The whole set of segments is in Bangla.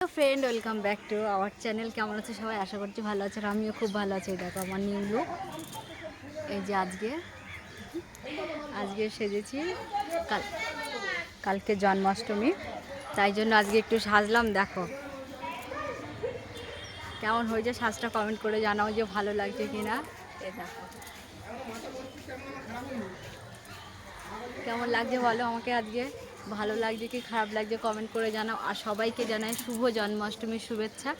Friend welcome back to our channel কেমন আছে সবাই? আশা করছি ভালো আছে। আমিও খুব ভালো আছি। দেখো, আমার নিউ লুক এই যে আজকে আজকে সেজেছি কাল, কালকে জন্মাষ্টমী। তাই জন্য আজকে একটু সাজলাম, দেখো। কেমন হয়েছে সাজটা কমেন্ট করে জানাও যে ভালো লাগছে কি না এ দেখো। কেমন লাগছে বলো আমাকে আজকে? ভালো লাগছে কি খারাপ লাগছে কমেন্ট করে জানাও। আর সবাইকে জানাই শুভ জন্মাষ্টমীর শুভেচ্ছা।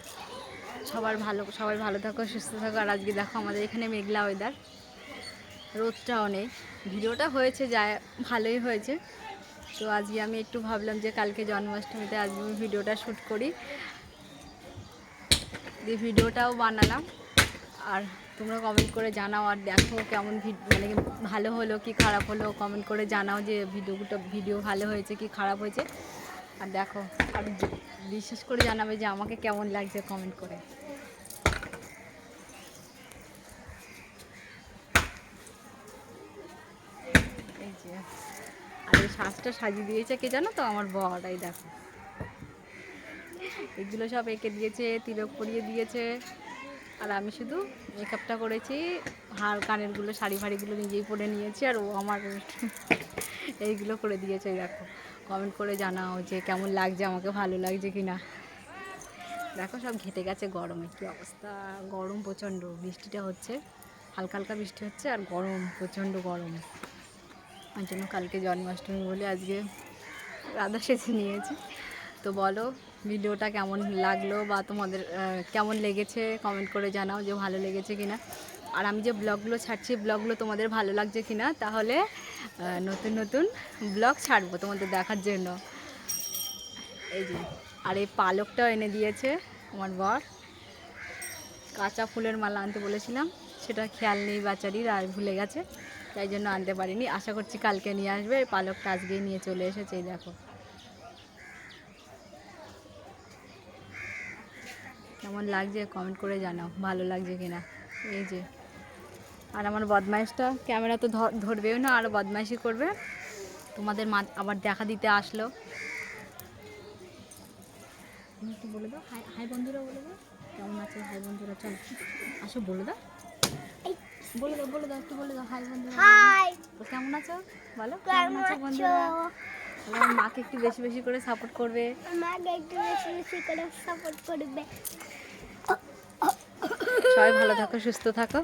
সবার ভালো, সবাই ভালো থাকো, সুস্থ থাকো। আর আজকে দেখো আমাদের এখানে মেঘলা ওয়েদার রোদটাও নেই। ভিডিওটা হয়েছে যা ভালোই হয়েছে। তো আজকে আমি একটু ভাবলাম যে কালকে জন্মাষ্টমীতে আজকে আমি ভিডিওটা শ্যুট করি। দিয়ে ভিডিওটাও বানালাম। আর তোমরা কমেন্ট করে জানাও আর দেখো কেমন মানে ভালো হলো কি খারাপ হলো কমেন্ট করে জানাও যে ভিডিওটা ভিডিও ভালো হয়েছে কি খারাপ হয়েছে। আর দেখো, আর বিশেষ করে জানাবে যে আমাকে কেমন লাগছে কমেন্ট করে। আর সাজটা সাজিয়ে দিয়েছে কে জানো তো? আমার বর, এই দেখো। এগুলো সব এঁকে দিয়েছে, তিলক পরিয়ে দিয়েছে। আর আমি শুধু মেকআপটা করেছি হার কানেরগুলো, শাড়ি ফাড়িগুলো নিজেই পরে নিয়েছি, আর ও আমার এইগুলো করে দিয়েছে দেখো। কমেন্ট করে জানাও যে কেমন লাগছে, আমাকে ভালো লাগছে কি না দেখো সব ঘেটে গেছে গরমে, কি অবস্থা? গরম প্রচণ্ড, বৃষ্টিটা হচ্ছে, হালকা হালকা বৃষ্টি হচ্ছে, আর গরম, প্রচণ্ড গরম। ওই জন্য কালকে জন্মাষ্টমী বলে আজকে রাধা সেজে নিয়েছি। তো বলো ভিডিওটা কেমন লাগল বা তোমাদের কেমন লেগেছে কমেন্ট করে জানাও যে ভালো লেগেছে কি না আর আমি যে ব্লগগুলো ছাড়ছি, ব্লগগুলো তোমাদের ভালো লাগছে কি না তাহলে নতুন নতুন ব্লগ ছাড়বো তোমাদের দেখার জন্য। এই যে, আর এই পালকটাও এনে দিয়েছে আমার বর। কাঁচা ফুলের মালা আনতে বলেছিলাম, সেটা খেয়াল নেই বাচ্চারির আর ভুলে গেছে, তাই জন্য আনতে পারিনি। আশা করছি কালকে নিয়ে আসবে পালকটা আজকেই নিয়ে চলে এসেছে, এই দেখো। কেমন লাগছে কমেন্ট করে জানাও ভালো লাগছে কিনা। এই যে। আর আমার বদমাইশটা ক্যামেরা তো ধর- ধরবেও না আর বদমাইশি করবে। তোমাদের মা আবার দেখা দিতে আসলো। একটু বলে দাও হাই হাই বন্ধুরা বলে দাও। কেমন আছে হাই বন্ধুরা? চল আসো বলে দাও। বলে দাও বলে দাও একটু বলে দাও হাই বন্ধুরা। হাই। কেমন আছো? বলো কেমন আছো? বন্ধুরা? আমার মাকে একটু বেশি বেশি করে সাপোর্ট করবে। মাকে একটু বেশি বেশি করে সাপোর্ট করবে। সবাই ভালো থাকো সুস্থ থাকো।